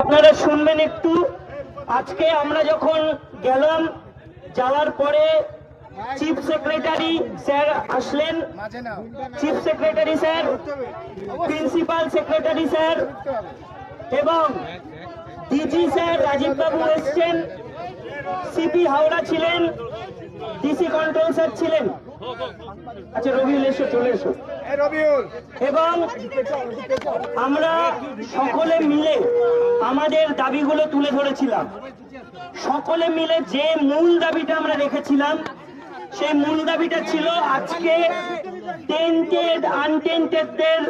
আপনারা শুনবেন একটু। আজকে আমরা যখন গেলাম, যাওয়ার পরে চিফ সেক্রেটারি স্যার আসলেন। Chief secretary sir principal secretary sir, এবং ডিজি স্যার রাজীব বাবু এসছেন। সিপি হাওড়া ছিলেন ডিসি কন্ট্রোল স্যার ছিলেন। আচ্ছা রবিউল এসো চলে এসো। এবং আমরা সকলে মিলে আমাদের দাবিগুলো তুলে ধরেছিলাম। সকলে মিলে যে মূল দাবিটা আমরা রেখেছিলাম সেই মূল দাবিটা ছিল আজকে টেন্টেড আনটেন্টেডদের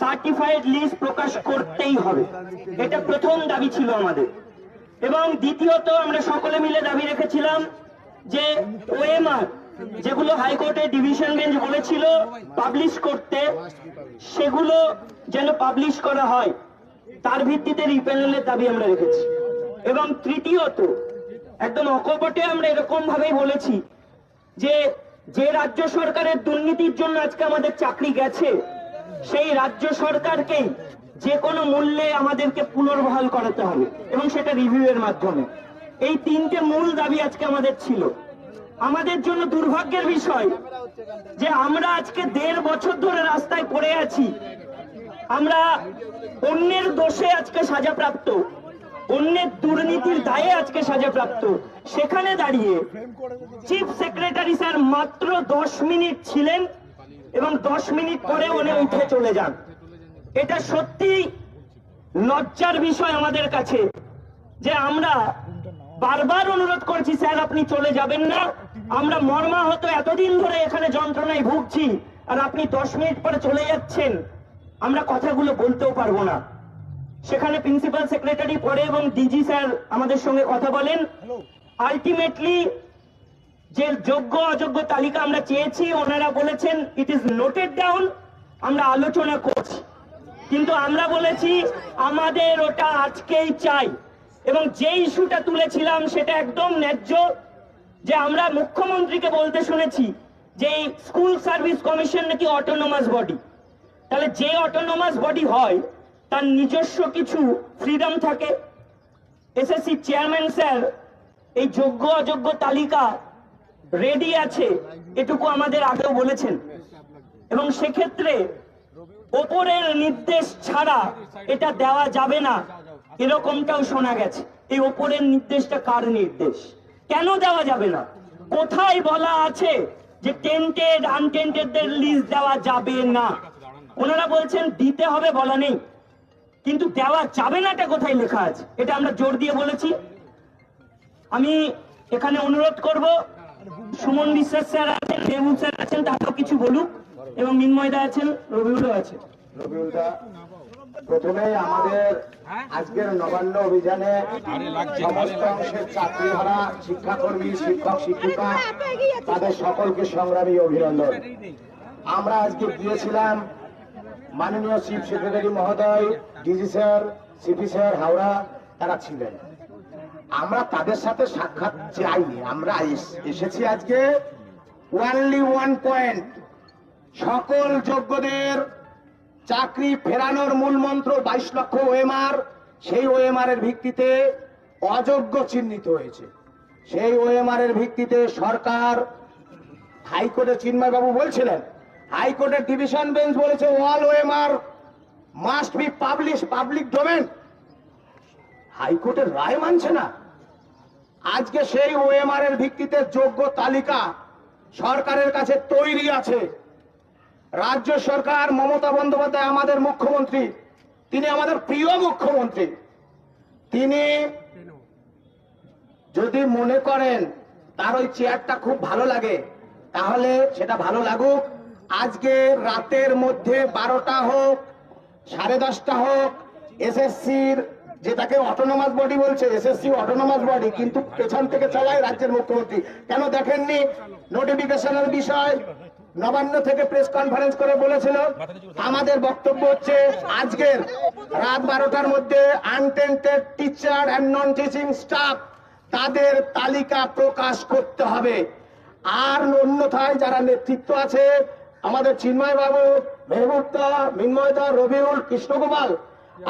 সার্টিফাইড লিস্ট প্রকাশ করতেই হবে। এটা প্রথম দাবি ছিল আমাদের। এবং দ্বিতীয়ত আমরা সকলে মিলে দাবি রেখেছিলাম যে ওএমআর যেগুলো হাইকোর্টের ডিভিশন বেঞ্চ বলেছিল পাবলিশ করতে, সেগুলো যেন পাবলিশ করা হয়, তার ভিত্তিতে রিপ্যানেলের দাবি আমরা রেখেছি। এবং তৃতীয়ত, একদম অকপটে আমরা এরকম ভাবেই বলেছি যে যে রাজ্য সরকারের দুর্নীতির জন্য আজকে আমাদের চাকরি গেছে, সেই রাজ্য সরকারকেই যে কোনো মূল্যে আমাদেরকে পুনর্বহাল করাতে হবে এবং সেটা রিভিউ এর মাধ্যমে। এই তিনটে মূল দাবি আজকে আমাদের ছিল। আমাদের জন্য দুর্ভাগ্যের বিষয় যে আমরা আজকে দেড় বছর ধরে রাস্তায় পড়ে আছি। আমরা অন্যের দোষে আজকে সাজাপ্রাপ্ত, অন্যের দুর্নীতির দায়ে আজকে সাজাপ্রাপ্ত। সেখানে দাঁড়িয়ে চিফ সেক্রেটারি স্যার মাত্র দশ মিনিট ছিলেন এবং দশ মিনিট পরে উনি উঠে চলে যান। এটা সত্যি লজ্জার বিষয় আমাদের কাছে যে আমরা বারবার অনুরোধ করছি স্যার আপনি চলে যাবেন না। আমরা মর্মা মর্মাহত এতদিন ধরে এখানে যন্ত্রণায় ভুগছি আর আপনি দশ মিনিট পরে চলে যাচ্ছেন। আমরা কথাগুলো বলতেও পারব না। সেখানে প্রিন্সিপাল সেক্রেটারি পড়ে এবং ডিজি স্যার আমাদের সঙ্গে কথা বলেন। আলটিমেটলি যে যোগ্য অযোগ্য তালিকা আমরা চেয়েছি ওনারা বলেছেন ইট ইজ নোটেড ডাউন আমরা আলোচনা করছি। কিন্তু আমরা বলেছি আমাদের ওটা আজকেই চাই। এবং যে ইস্যুটা তুলেছিলাম সেটা একদম ন্যায্য, যে আমরা মুখ্যমন্ত্রীকে বলতে শুনেছি যে স্কুল সার্ভিস কমিশন নাকি অটোনোমাস বডি তাহলে যে অটোনোমাস বডি হয়, তার নিজস্ব কিছু ফ্রিডম থাকে। এসএসসি চেয়ারম্যান স্যার এই যোগ্য অযোগ্য তালিকা রেডি আছে, এটুকু আমাদের আগেও বলেছেন। এবং সেক্ষেত্রে ওপরের নির্দেশ ছাড়া এটা দেওয়া যাবে না। এরকমটাও শোনা গেছে। এই ওপরের নির্দেশটা কার নির্দেশ? কেন দেওয়া যাবে না? কোথায় বলা আছে যে টেন্টেড আনটেন্টেডদের লিস্ট দেওয়া যাবে না? ওনারা বলছেন, দিতে হবে বলা নেই। কিন্তু দেওয়া যাবে নাটা কোথায় লেখা আছে? এটা আমরা জোর দিয়ে বলেছি। আমি এখানে অনুরোধ করব, সুমন বিশ্বাস স্যার আছেন মেহবুব স্যার আছেন তারাও কিছু বলুক। এবং মিনময়দা আছেন, রবিউলও আছে রবিউলদা প্রথমে আমাদের আজকের নবান্ন অভিযানে সমস্ত অংশের চাকরি হারা শিক্ষাকর্মী, শিক্ষক, শিক্ষিকা, তাদের সকলকে সংগ্রামী অভিনন্দন। আমরা আজকে গিয়েছিলাম মাননীয় চিফ সেক্রেটারি মহোদয়, DG sir, CP sir, Howrah, তারা ছিলেন। আমরা তাদের সাথে সাক্ষাৎ চাইনি, আমরা এসেছি আজকে। ওয়ানলি ওয়ান পয়েন্ট সকল যোগ্যদের চাকরি ফেরানোর মূল মন্ত্র বাইশ লক্ষ ওএমআর, সেই ওএমআর এর ভিত্তিতে অযোগ্য চিহ্নিত হয়েছে। সেই ওএমআর এর ভিত্তিতে সরকার হাইকোর্টে চিন্ময় বাবু বলছিলেন, হাইকোর্টের ডিভিশন বেঞ্চ বলেছে all OMR must be publish public domain হাইকোর্টের রায় মানছে না। আজকে সেই ওএমআর এর ভিত্তিতে যোগ্য তালিকা সরকারের কাছে তৈরি আছে। রাজ্য সরকার মমতা বন্দ্যোপাধ্যায় আমাদের মুখ্যমন্ত্রী। তিনি আমাদের প্রিয় মুখ্যমন্ত্রী। তিনি যদি মনে করেন তার ওই চেয়ারটা খুব ভালো লাগে, তাহলে সেটা ভালো লাগুক। আজকে রাতের মধ্যে বারোটা হোক, সাড়ে দশটা হোক, এসএসসির যেটাকে অটোনোমাস বডি বলছে, এসএসসি অটোনোমাস বডি কিন্তু পেছন থেকে চালায় রাজ্যের মুখ্যমন্ত্রী। কেন দেখেননি? নোটিফিকেশনের বিষয়। নবান্ন থেকে প্রেস কনফারেন্স করে বলেছিল আমাদের বক্তব্য হচ্ছে, আজকের রাত বারোটার মধ্যে untainted teacher and non teaching staff তাদের তালিকা প্রকাশ করতে হবে। আর অন্যথায় যারা নেতৃত্ব আছে, আমাদের চিন্ময় বাবু মেহবুবদা মিন্ময়দা, রবিউল, কৃষ্ণগোপাল,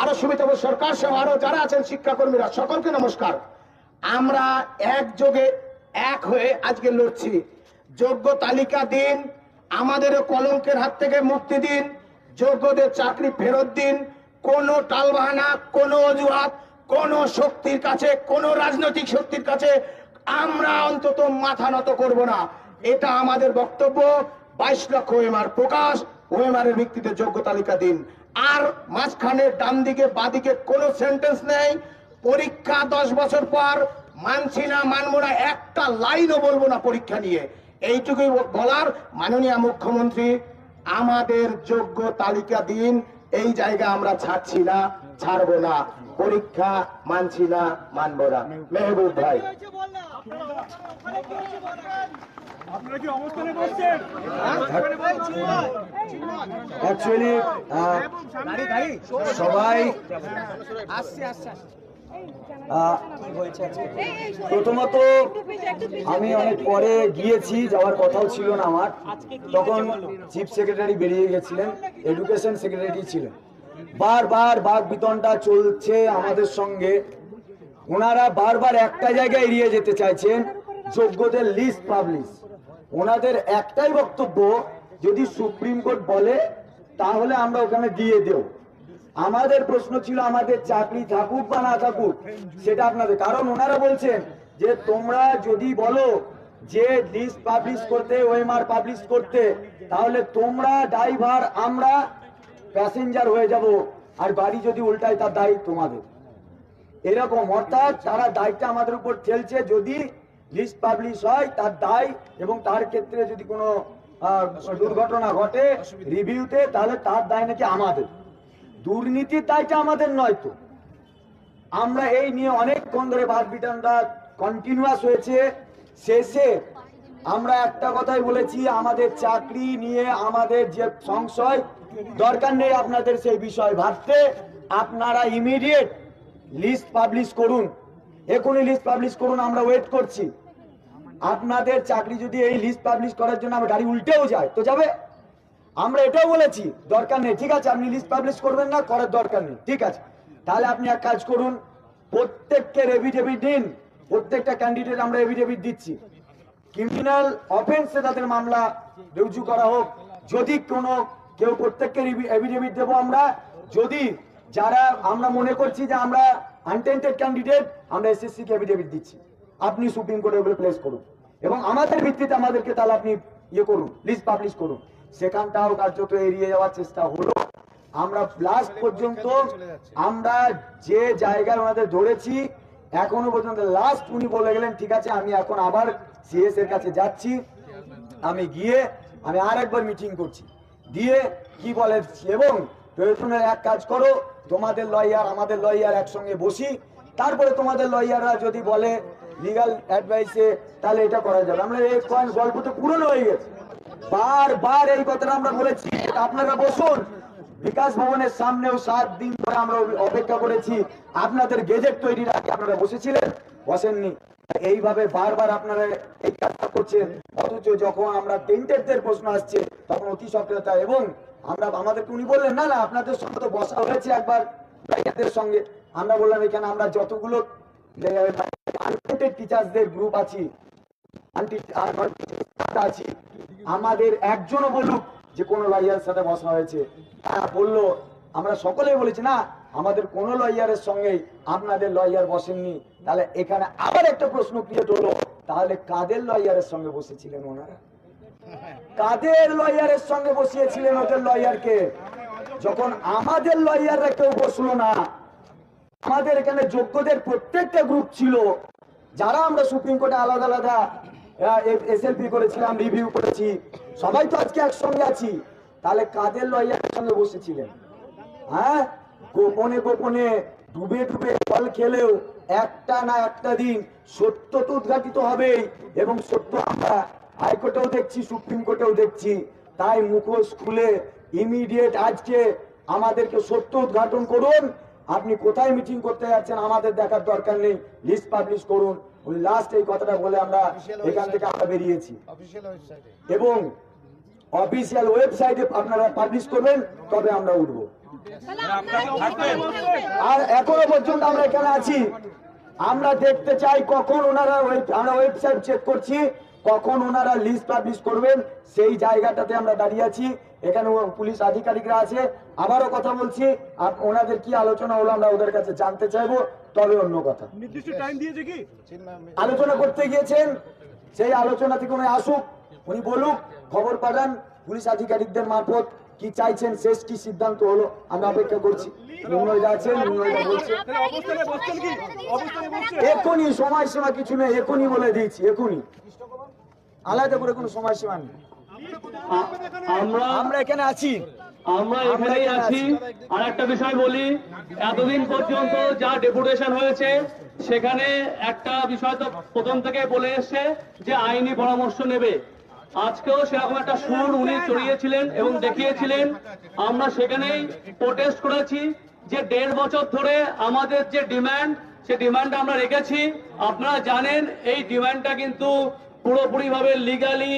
আরও সুবিধা সরকার সহ আরও যারা আছেন, শিক্ষাকর্মীরা, সকলকে নমস্কার। আমরা একযোগে এক হয়ে আজকে লড়ছি। যোগ্য তালিকা দিন আমাদের কলঙ্কের হাত থেকে মুক্তি দিন, যোগ্যদের চাকরি ফেরত দিন। কোনো টালবাহানা, কোনো অজুহাত, কোনো শক্তির কাছে, কোনো রাজনৈতিক শক্তির কাছে আমরা অন্তত মাথা নত করব না। এটা আমাদের বক্তব্য। বাইশ লক্ষ ওয়েমার প্রকাশ, ওয়েমারের ভিত্তিতে যোগ্য তালিকা দিন। আর মাঝখানে ডান দিকে বাদিকে কোনো সেন্টেন্স নেই। পরীক্ষা দশ বছর পর মানছি না, মানবো না, একটা লাইনও বলব না পরীক্ষা নিয়ে। এইটুকুই বলার মাননীয় মুখ্যমন্ত্রী আমাদের যোগ্য তালিকা দিন এই জায়গা আমরা ছাড়ছি না ছাড়বো না পরীক্ষা মানছি না মানব না। মেহবুব ভাই। সবাই প্রথমত, আমি অনেক পরে গিয়েছি, যাওয়ার কথাও ছিল না আমার। তখন চিফ সেক্রেটারি বেরিয়ে গেছিলেন, এডুকেশন সেক্রেটারি ছিলেন। বারবার বাঘ বিতনটা চলছে আমাদের সঙ্গে। ওনারা বারবার একটা জায়গায় এড়িয়ে যেতে চাইছেন, যোগ্যদের লিস্ট পাবলিশ ওনাদের একটাই বক্তব্য, যদি সুপ্রিম কোর্ট বলে, তাহলে আমরা ওখানে দিয়ে দেব। আমাদের প্রশ্ন ছিল আমাদের চাকরি থাকুক বা না থাকুক, সেটা আপনাদের। কারণ ওনারা বলছেন যে তোমরা যদি বলো যে লিস্ট পাবলিশ করতে ওএমআর পাবলিশ করতে, তাহলে তোমরা ড্রাইভার আমরা প্যাসেঞ্জার হয়ে যাব। আর বাড়ি যদি উল্টায়, তার দায়ী তোমাদের। এরকম, অর্থাৎ তারা দায়টা আমাদের উপর ঠেলছে, যদি লিস্ট পাবলিশ হয়, তার দায় এবং তার ক্ষেত্রে যদি কোনো দুর্ঘটনা ঘটে রিভিউতে তাহলে তার দায় নাকি আমাদের। দুর্নীতির দায়টা আমাদের নয় তো। আমরা এই নিয়ে অনেকক্ষণ ধরে বাদ বিটানটা কন্টিনিউয়াস হয়েছে। শেষে আমরা একটা কথাই বলেছি, আমাদের চাকরি নিয়ে আমাদের যে সংশয়, দরকার নেই আপনাদের সেই বিষয় ভাবতে। আপনারা ইমিডিয়েট লিস্ট পাবলিশ করুন। এখনই লিস্ট পাবলিশ করুন, আমরা ওয়েট করছি। আপনাদের চাকরি যদি এই লিস্ট পাবলিশ করার জন্য আমার গাড়ি উল্টেও যায়, তো যাবে? আমরা এটাও বলেছি, দরকার নেই। ঠিক আছে, আপনি লিস্ট পাবলিশ করবেন না, করার দরকার নেই। ঠিক আছে। তাহলে আপনি এক কাজ করুন, প্রত্যেককে এভিডেভিট দিন। প্রত্যেকটা ক্যান্ডিডেট আমরা এভিডেভিট দিচ্ছি। ক্রিমিনাল অফেন্সে তাদের মামলা রুজু করা হোক। যদি কোনো, কেউ প্রত্যেককে এভিডেভিট দেবো আমরা। যদি যারা, আমরা মনে করছি যে আমরা আনটেন্টেড ক্যান্ডিডেট আমরা এসএসসি কে এভিডেভিট দিচ্ছি। আপনি সুপ্রিম কোর্টে ওগুলো প্লেস করুন। এবং আমাদের ভিত্তিতে আমাদেরকে তাহলে আপনি ইয়ে করুন লিস্ট পাবলিশ করুন। সেখানটাও কার্যত এড়িয়ে যাওয়ার চেষ্টা হলো। আমরা লাস্ট পর্যন্ত আমরা যে জায়গায় ওনাদের ধরেছি এখনও পর্যন্ত লাস্ট উনি বলে গেলেন ঠিক আছে আমি এখন আবার সিএস এর কাছে যাচ্ছি। আমি গিয়ে আমি আর একবার মিটিং করছি। দিয়ে কি বলে এবং প্রয়োজনের এক কাজ করো তোমাদের লয়ার আমাদের লয়ার একসঙ্গে বসি। তারপরে তোমাদের লয়াররা যদি বলে লিগাল অ্যাডভাইসে তাহলে এটা করা যাবে। আমরা এই কয়েন গল্প তো পুরনো হয়ে গেছে। বারবার এই কথাটা আমরা বলেছি আপনারা বসুন। বিকাশ ভবনের সামনেও সাত দিন ধরে আমরা অপেক্ষা করেছি। আপনাদের গেজেট তৈরির আগে আপনারা বসেছিলেন, বসেননি। এইভাবে বারবার আপনারা এই কাজটা করছেন, অথচ যখন আমরা টেন্টেডদের প্রশ্ন আসছে, তখন অতি সক্রিয়তা এবং আমরা আমাদেরকে উনি বললেন, না না, আপনাদের সঙ্গে তো বসা হয়েছে একবার এদের সঙ্গে। আমরা বললাম, এখানে আমরা যতগুলো টিচার্সদের গ্রুপ আছি আছি আমাদের একজনও বলুক যে কোন লয়ারের সাথে বসা হয়েছে। তারা বলল, আমরা সকলেই বলেছি, না, আমাদের কোন লয়ারের সঙ্গে আপনাদের লয়ার বসেননি। তাহলে এখানে আবার একটা প্রশ্ন ক্রিয়েট হলো, তাহলে কাদের লয়ারের সঙ্গে বসেছিলেন ওনারা? কাদের লয়ারের সঙ্গে বসিয়েছিলেন ওদের লয়ারকে? যখন আমাদের লয়াররা কেউ বসল না, আমাদের এখানে যোগ্যদের প্রত্যেকটা গ্রুপ ছিল। যারা আমরা সুপ্রিম কোর্টে আলাদা আলাদা এসএলপি করেছিলাম রিভিউ করেছি। সবাই তো আজকে একসঙ্গে আছি। তাহলে কাদের লয়ারের সঙ্গে বসেছিলেন? হ্যাঁ? গোপনে গোপনে, ডুবে ডুবে জল খেলেও একটা না একটা দিন সত্য তো উদ্ঘাটিত হবেই এবং সত্য আমরা হাইকোর্টেও দেখছি, সুপ্রিম কোর্টেও দেখছি। তাই মুখোশ খুলে ইমিডিয়েট আজকে আমাদেরকে সত্য উদ্ঘাটন করুন। আপনি কোথায় মিটিং করতে যাচ্ছেন আমাদের দেখার দরকার নেই। লিস্ট পাবলিশ করুন। উনি লাস্ট এই কথাটা বলে আমরা এখান থেকে আমরা বেরিয়েছি। এবং অফিসিয়াল ওয়েবসাইটে আপনারা পাবলিশ করবেন তবে আমরা উঠবো। আর এখনও পর্যন্ত আমরা এখানে আছি। আমরা দেখতে চাই কখন ওনারা ওয়েব- আমরা ওয়েবসাইট চেক করছি কখন ওনারা লিস্ট পাবলিশ করবেন সেই জায়গাটাতে আমরা দাঁড়িয়ে আছি। এখানে পুলিশ আধিকারিকরা আছে। আবারও কথা বলছি আর ওনাদের কি আলোচনা হলো আমরা ওদের কাছে জানতে চাইব তবে অন্য কথা। নির্দিষ্ট টাইম দিয়েছে কি? আলোচনা করতে গিয়েছেন সেই আলোচনা থেকে উনি আসুক উনি বলুক খবর পাঠান পুলিশ আধিকারিকদের মারফত কি চাইছেন শেষ কি সিদ্ধান্ত হলো আমরা অপেক্ষা করছি। এখনই সময়সীমা কিছু নেই এখনই বলে দিয়েছি এখনই। আলাদা করে কোনো সময়সীমা নেই। আমরা আমরা এখানে আছি। আমরা এখানেই আছি। আর একটা বিষয় বলি এতদিন পর্যন্ত যা ডেপুটেশন হয়েছে সেখানে একটা বিষয় তো প্রথম থেকে বলে এসছে যে আইনি পরামর্শ নেবে। আজকেও সেরকম একটা সুর উনি চড়িয়েছিলেন এবং দেখিয়েছিলেন। আমরা সেখানেই প্রোটেস্ট করেছি যে দেড় বছর ধরে আমাদের যে ডিমান্ড সে ডিমান্ড আমরা রেখেছি। আপনারা জানেন এই ডিমান্ডটা কিন্তু পুরোপুরি ভাবে লিগালি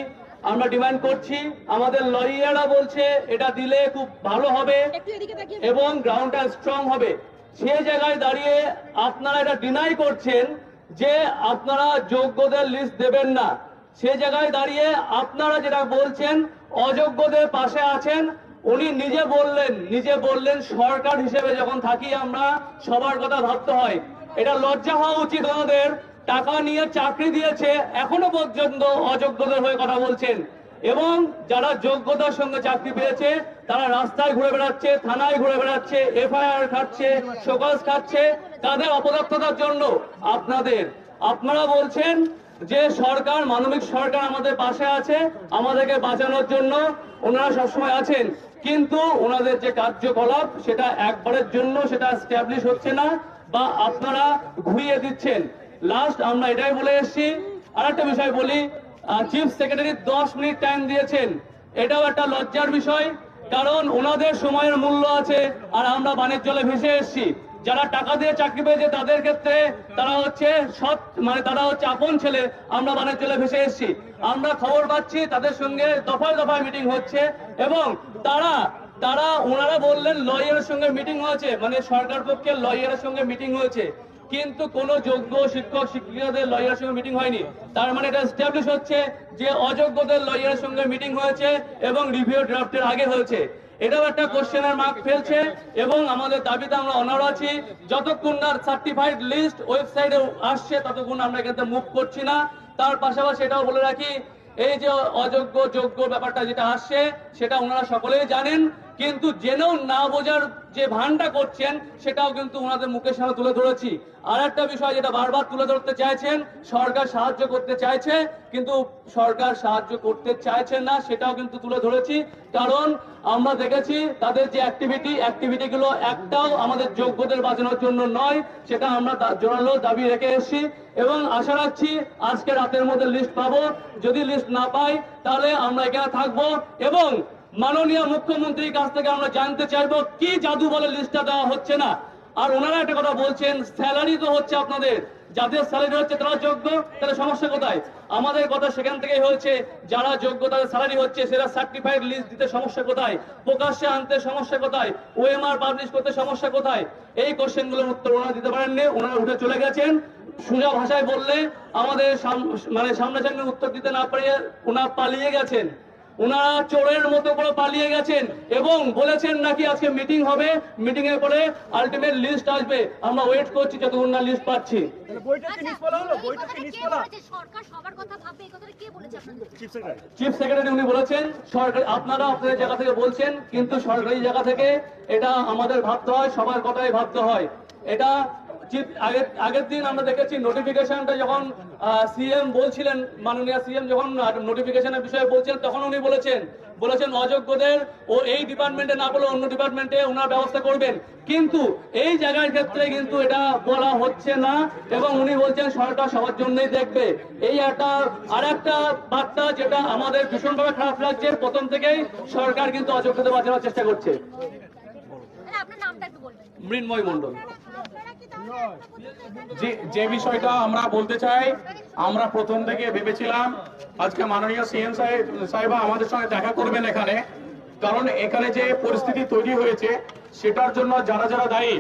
আমরা ডিমান্ড করছি আমাদের লয়াররা বলছে এটা দিলে খুব ভালো হবে এবং গ্রাউন্ডটা স্ট্রং হবে। সে জায়গায় দাঁড়িয়ে আপনারা এটা ডিনাই করছেন যে আপনারা যোগ্যদের লিস্ট দেবেন না। সে জায়গায় দাঁড়িয়ে আপনারা যেটা বলছেন অযোগ্যদের পাশে আছেন উনি নিজে বললেন নিজে বললেন সরকার হিসেবে যখন থাকি আমরা সবার কথা ভাবতে হয়। এটা লজ্জা হওয়া উচিত ওনাদের টাকা নিয়ে চাকরি দিয়েছে, এখনও পর্যন্ত অযোগ্যদের হয়ে কথা বলছেন। এবং যারা যোগ্যতার সঙ্গে চাকরি পেয়েছে, তারা রাস্তায় ঘুরে বেড়াচ্ছে, থানায় ঘুরে বেড়াচ্ছে, এফআইআর খাচ্ছে শোকজ খাচ্ছে, তাদের অপদার্থতার জন্য আপনাদের। আপনারা বলছেন যে সরকার, মানবিক সরকার আমাদের পাশে আছে, আমাদেরকে বাঁচানোর জন্য ওনারা সবসময় আছেন। কিন্তু ওনাদের যে কার্যকলাপ, সেটা একবারের জন্য সেটা স্ট্যাবলিশ হচ্ছে না বা আপনারা ঘুরিয়ে দিচ্ছেন। লাস্ট আমরা এটাই বলে এসেছি। আর একটা বিষয় বলি চিফ সেক্রেটারি দশ মিনিট টাইম দিয়েছেন। এটাও একটা লজ্জার বিষয়, কারণ ওনাদের সময়ের মূল্য আছে আর আমরা বাণিজ্য জলে ভেসে এসেছি। যারা টাকা দিয়ে চাকরি পেয়েছে তাদের ক্ষেত্রে তারা হচ্ছে সৎ মানে তারা হচ্ছে আপন ছেলে, আমরা বাণিজ্য জলে ভেসে এসেছি। আমরা খবর পাচ্ছি, তাদের সঙ্গে দফায় দফায় মিটিং হচ্ছে এবং তারা তারা, ওনারা বললেন লয়ারের সঙ্গে মিটিং হয়েছে মানে সরকার পক্ষের লয়ারের সঙ্গে মিটিং হয়েছে। কিন্তু কোন যোগ্য শিক্ষক, শিক্ষিকাদের লয়ারের সঙ্গে মিটিং হয়নি। তার মানে এটা এস্টাবলিশ হচ্ছে যে অযোগ্যদের লয়ারের সঙ্গে মিটিং হয়েছে এবং রিভিউ ড্রাফটের আগে হয়েছে। এটাও একটা কোশ্চেনের মার্ক ফেলছে এবং আমাদের দাবিতে আমরা অনার আছি। যতক্ষণ না সার্টিফাইড লিস্ট ওয়েবসাইটে আসছে, ততক্ষণ আমরা এখান থেকে মুভ করছি না। তার পাশাপাশি এটাও বলে রাখি, এই যে অযোগ্য, যোগ্য ব্যাপারটা যেটা আসছে, সেটা ওনারা সকলেই জানেন। কিন্তু জেনেও না বোঝার যে ভানটা করছেন, সেটাও কিন্তু ওনাদের মুখের সামনে তুলে ধরেছি। আর একটা বিষয় যেটা বারবার তুলে ধরতে চাইছেন, সরকার সাহায্য করতে চাইছে, কিন্তু সরকার সাহায্য করতে চাইছে না, সেটাও কিন্তু তুলে ধরেছি। কারণ আমরা দেখেছি তাদের যে অ্যাক্টিভিটি অ্যাক্টিভিটি গুলো একটাও আমাদের যোগ্যদের বাঁচানোর জন্য নয়, সেটা আমরা জোরালো দাবি রেখে এসেছি। এবং আশা রাখছি আজকে রাতের মধ্যে লিস্ট পাবো। যদি লিস্ট না পাই, তাহলে আমরা এখানে থাকব। এবং মাননীয় মুখ্যমন্ত্রীর কাছ থেকে আমরা জানতে চাইব, কি জাদু বলে লিস্টটা দেওয়া হচ্ছে না? আর ওনারা একটা কথা বলছেন স্যালারি তো হচ্ছে আপনাদের। যাদের স্যালারি হচ্ছে তারা যোগ্য, তাহলে সমস্যা কোথায়? আমাদের কথা সেখান থেকেই হয়েছে, যারা যোগ্য তাদের স্যালারি হচ্ছে সেটা সার্টিফাইড লিস্ট দিতে সমস্যা কোথায়? প্রকাশ্যে আনতে সমস্যা কোথায়? ওএমআর পাবলিশ করতে সমস্যা কোথায়? এই কোশ্চেনগুলোর উত্তর ওনারা দিতে পারেননি, ওনারা উঠে চলে গেছেন। সোজা ভাষায় বললে আমাদের মানে সামনাসামনি উত্তর দিতে না পারিয়ে ওনারা পালিয়ে গেছেন। ওনারা চোরের মতো করে পালিয়ে গেছেন এবং বলেছেন নাকি আজকে মিটিং হবে। মিটিং এর পরে আলটিমেট লিস্ট আসবে। আমরা ওয়েট করছি যতক্ষণ না লিস্ট পাচ্ছি। চিফ সেক্রেটারি উনি বলেছেন সরকার আপনারা আপনাদের জায়গা থেকে বলছেন কিন্তু সরকারি জায়গা থেকে এটা আমাদের ভাবতে হয় সবার কথাই ভাবতে হয়। এটা আগের দিন আমরা দেখেছি নোটিফিকেশনটা যখন সিএম বলছিলেন মাননীয় সিএম যখন নোটিফিকেশনের বিষয়ে বলছেন তখন উনি বলেছেন বলেছেন অযোগ্যদের ও এই ডিপার্টমেন্টে না বলে অন্য ডিপার্টমেন্টে ওনার ব্যবস্থা করবেন। কিন্তু এই জায়গার ক্ষেত্রে কিন্তু এটা বলা হচ্ছে না এবং উনি বলছেন সরকার সবার জন্যই দেখবে। এই একটা আর একটা বার্তা যেটা আমাদের ভীষণভাবে খারাপ লাগছে প্রথম থেকেই সরকার কিন্তু অযোগ্যদের বাঁচানোর চেষ্টা করছে। মৃন্ময় মন্ডল যে বিষয়টা আমরা বলতে চাই, আমরা প্রথম থেকে ভেবেছিলাম, আজকে মাননীয় সিএম সাহেব, সাহেবা আমাদের সঙ্গে দেখা করবেন এখানে। কারণ এখানে যে পরিস্থিতি তৈরি হয়েছে, সেটার জন্য যারা যারা দায়ী